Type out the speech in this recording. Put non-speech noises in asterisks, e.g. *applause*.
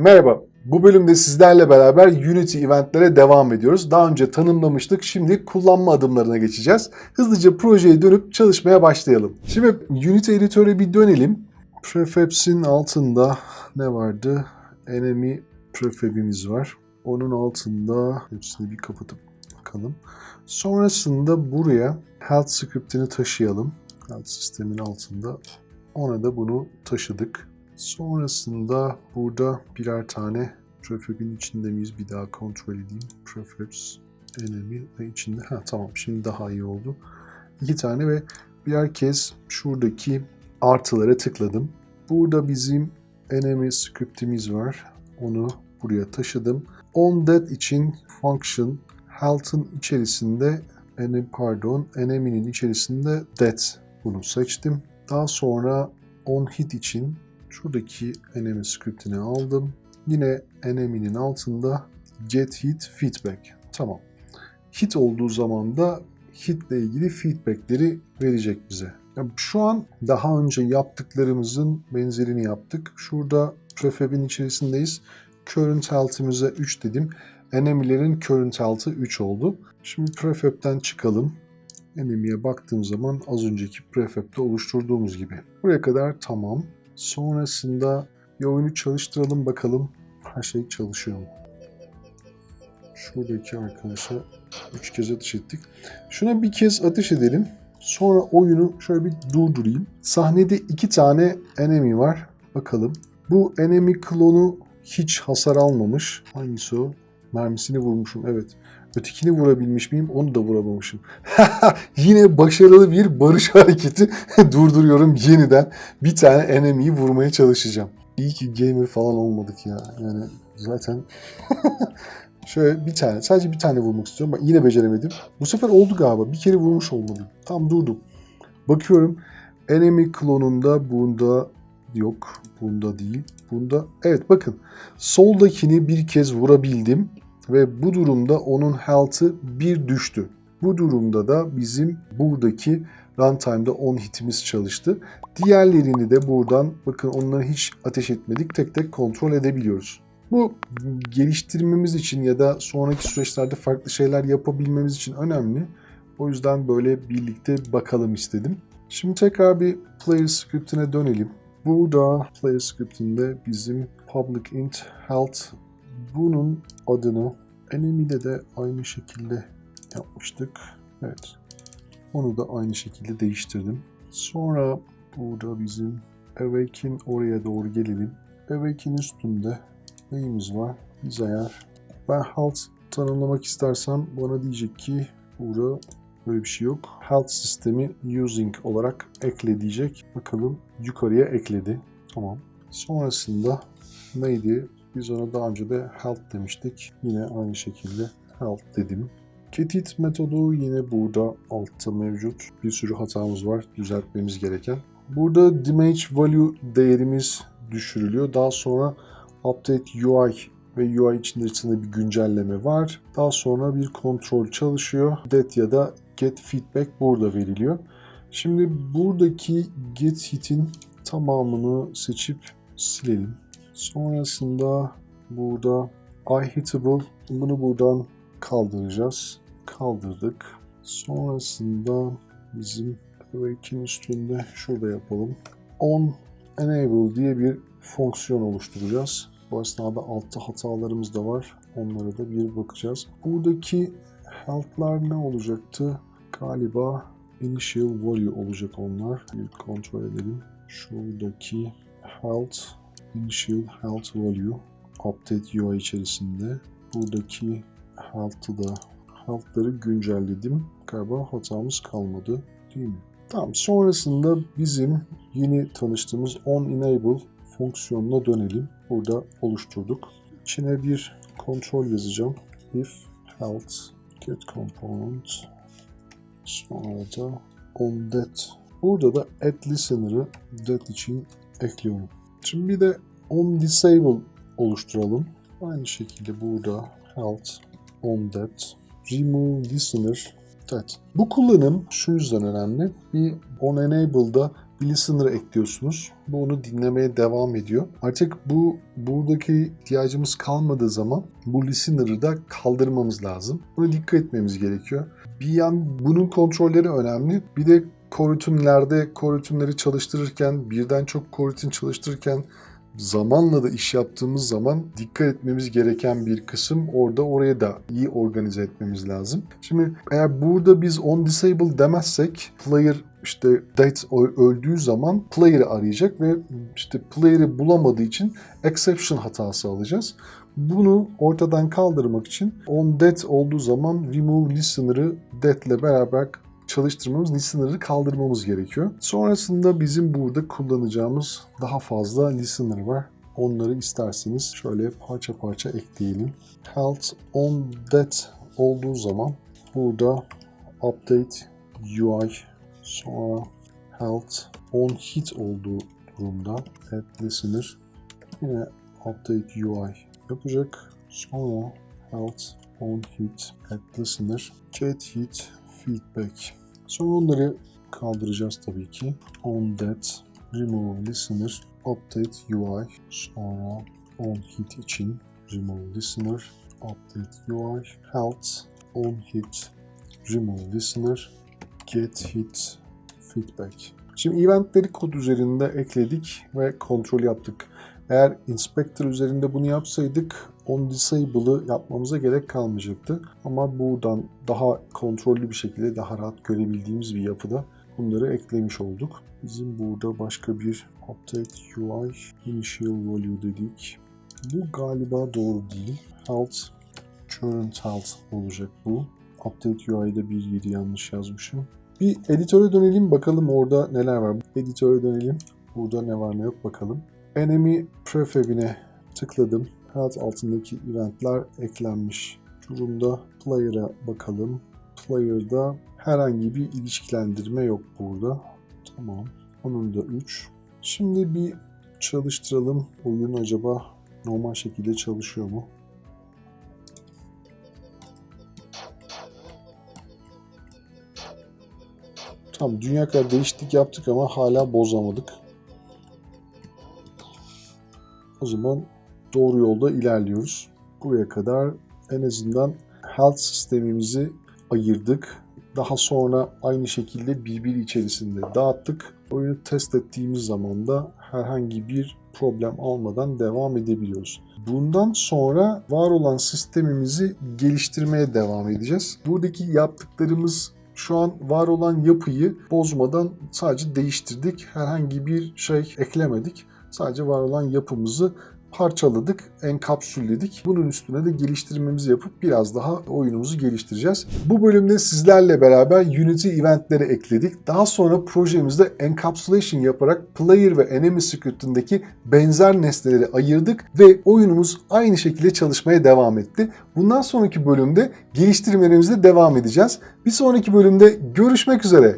Merhaba. Bu bölümde sizlerle beraber Unity eventlere devam ediyoruz. Daha önce tanımlamıştık. Şimdi kullanma adımlarına geçeceğiz. Hızlıca projeye dönüp çalışmaya başlayalım. Şimdi Unity editöre bir dönelim. Prefabs'in altında ne vardı? Enemy prefab'imiz var. Onun altında hepsini bir kapatıp bakalım. Sonrasında buraya health script'ini taşıyalım. Health sistemin altında. Ona da bunu taşıdık. Sonrasında burada birer tane prefab'in içinde miyiz? Bir daha kontrol edeyim. Prefabs, enemy ve içinde. Ha tamam şimdi daha iyi oldu. İki tane ve birer kez şuradaki artılara tıkladım. Burada bizim enemy script'imiz var. Onu buraya taşıdım. On that için function health'ın içerisinde enemy pardon enemy'nin içerisinde that bunu seçtim. Daha sonra on hit için şuradaki enemy script'ini aldım. Yine enemy'nin altında get hit feedback. Tamam. Hit olduğu zaman da hit ile ilgili feedbackleri verecek bize. Yani şu an daha önce yaptıklarımızın benzerini yaptık. Şurada prefab'in içerisindeyiz. Current health'imize 3 dedim. Enemy'lerin current health'ı 3 oldu. Şimdi prefab'den çıkalım. Enemy'ye baktığım zaman az önceki prefab'de oluşturduğumuz gibi. Buraya kadar tamam. Sonrasında bir oyunu çalıştıralım bakalım her şey çalışıyor mu? Şuradaki arkadaşa 3 kez ateş ettik. Şuna bir kez ateş edelim. Sonra oyunu şöyle bir durdurayım. Sahnede iki tane enemy var. Bakalım. Bu enemy klonu hiç hasar almamış. Hangisi o? Mermisini vurmuşum. Evet. Ötekini vurabilmiş miyim? Onu da vuramamışım. *laughs* Yine başarılı bir barış *laughs* hareketi *laughs* durduruyorum yeniden. Bir tane enemy'yi vurmaya çalışacağım. İyi ki gamer falan olmadık ya. Yani zaten şöyle bir tane, sadece bir tane vurmak istiyorum. Bak yine beceremedim. Bu sefer oldu galiba. Bir kere vurmuş olmalıyım. Tam durdum. Bakıyorum. Enemy klonunda bunda yok. Bunda değil. Bunda evet bakın. Soldakini bir kez vurabildim ve bu durumda onun health'ı bir düştü. Bu durumda da bizim buradaki runtime'da 10 hitimiz çalıştı. Diğerlerini de buradan bakın onları hiç ateş etmedik. Tek tek kontrol edebiliyoruz. Bu geliştirmemiz için ya da sonraki süreçlerde farklı şeyler yapabilmemiz için önemli. O yüzden böyle birlikte bakalım istedim. Şimdi tekrar bir player script'ine dönelim. Burada player script'inde bizim public int health bunun adını enemy'de de aynı şekilde yapmıştık. Evet. Onu da aynı şekilde değiştirdim. Sonra burada bizim awaken oraya doğru gelelim. Awaken üstünde neyimiz var? Biz ayar. Ben health tanımlamak istersem bana diyecek ki burada böyle bir şey yok. Health sistemi using olarak ekle diyecek. Bakalım yukarıya ekledi. Tamam. Sonrasında neydi? Biz ona daha önce de health demiştik. Yine aynı şekilde health dedim. Ketit metodu yine burada altta mevcut. Bir sürü hatamız var düzeltmemiz gereken. Burada damage value değerimiz düşürülüyor. Daha sonra update UI ve UI içerisinde bir güncelleme var. Daha sonra bir kontrol çalışıyor. Det ya da get feedback burada veriliyor. Şimdi buradaki get hit'in tamamını seçip silelim. Sonrasında burada iHitable bunu buradan kaldıracağız. Kaldırdık. Sonrasında bizim Awaken üstünde şurada yapalım. On Enable diye bir fonksiyon oluşturacağız. Bu esnada altta hatalarımız da var. Onlara da bir bakacağız. Buradaki health'lar ne olacaktı? Galiba initial value olacak onlar. Bir kontrol edelim. Şuradaki health initial health value update UI içerisinde. Buradaki health'ı da health'ları güncelledim. Galiba hatamız kalmadı değil mi? Tamam sonrasında bizim yeni tanıştığımız on enable fonksiyonuna dönelim. Burada oluşturduk. İçine bir kontrol yazacağım. If health get component sonra da on that. Burada da add listener'ı that için ekliyorum. Şimdi bir de on disable oluşturalım. Aynı şekilde burada health on that remove listener that. Bu kullanım şu yüzden önemli. Bir on enable'da bir listener ekliyorsunuz. Bu onu dinlemeye devam ediyor. Artık bu buradaki ihtiyacımız kalmadığı zaman bu listener'ı da kaldırmamız lazım. Buna dikkat etmemiz gerekiyor. Bir yan bunun kontrolleri önemli. Bir de korutunlerde korutunları çalıştırırken birden çok korutun çalıştırırken zamanla da iş yaptığımız zaman dikkat etmemiz gereken bir kısım orada oraya da iyi organize etmemiz lazım. Şimdi eğer burada biz on disable demezsek player işte date öldüğü zaman player'ı arayacak ve işte player'ı bulamadığı için exception hatası alacağız. Bunu ortadan kaldırmak için on dead olduğu zaman remove listener'ı dead ile beraber çalıştırmamız, listener'ı kaldırmamız gerekiyor. Sonrasında bizim burada kullanacağımız daha fazla listener var. Onları isterseniz şöyle parça parça ekleyelim. Health on dead olduğu zaman burada update UI sonra health on hit olduğu durumda add listener yine update UI yapacak. Sonra health on hit add listener get hit feedback. Sonra onları kaldıracağız tabii ki. On that, remove listener, update UI. Sonra on hit için remove listener, update UI, health, on hit, remove listener, get hit feedback. Şimdi eventleri kod üzerinde ekledik ve kontrol yaptık. Eğer inspector üzerinde bunu yapsaydık on disable'ı yapmamıza gerek kalmayacaktı. Ama buradan daha kontrollü bir şekilde daha rahat görebildiğimiz bir yapıda bunları eklemiş olduk. Bizim burada başka bir update UI initial value dedik. Bu galiba doğru değil. Health current health olacak bu. Update UI'de bir yeri yanlış yazmışım. Bir editöre dönelim bakalım orada neler var. Editöre dönelim. Burada ne var ne yok bakalım. Enemy prefab'ine tıkladım. Health altındaki eventler eklenmiş durumda. Player'a bakalım. Player'da herhangi bir ilişkilendirme yok burada. Tamam. Onun da 3. Şimdi bir çalıştıralım. Oyun acaba normal şekilde çalışıyor mu? Tamam dünya kadar değişiklik yaptık ama hala bozamadık. O zaman doğru yolda ilerliyoruz. Buraya kadar en azından health sistemimizi ayırdık. Daha sonra aynı şekilde birbiri içerisinde dağıttık. Oyunu test ettiğimiz zaman da herhangi bir problem almadan devam edebiliyoruz. Bundan sonra var olan sistemimizi geliştirmeye devam edeceğiz. Buradaki yaptıklarımız şu an var olan yapıyı bozmadan sadece değiştirdik. Herhangi bir şey eklemedik. Sadece var olan yapımızı parçaladık, enkapsülledik. Bunun üstüne de geliştirmemizi yapıp biraz daha oyunumuzu geliştireceğiz. Bu bölümde sizlerle beraber Unity eventleri ekledik. Daha sonra projemizde encapsulation yaparak player ve enemy script'indeki benzer nesneleri ayırdık ve oyunumuz aynı şekilde çalışmaya devam etti. Bundan sonraki bölümde geliştirmelerimize devam edeceğiz. Bir sonraki bölümde görüşmek üzere.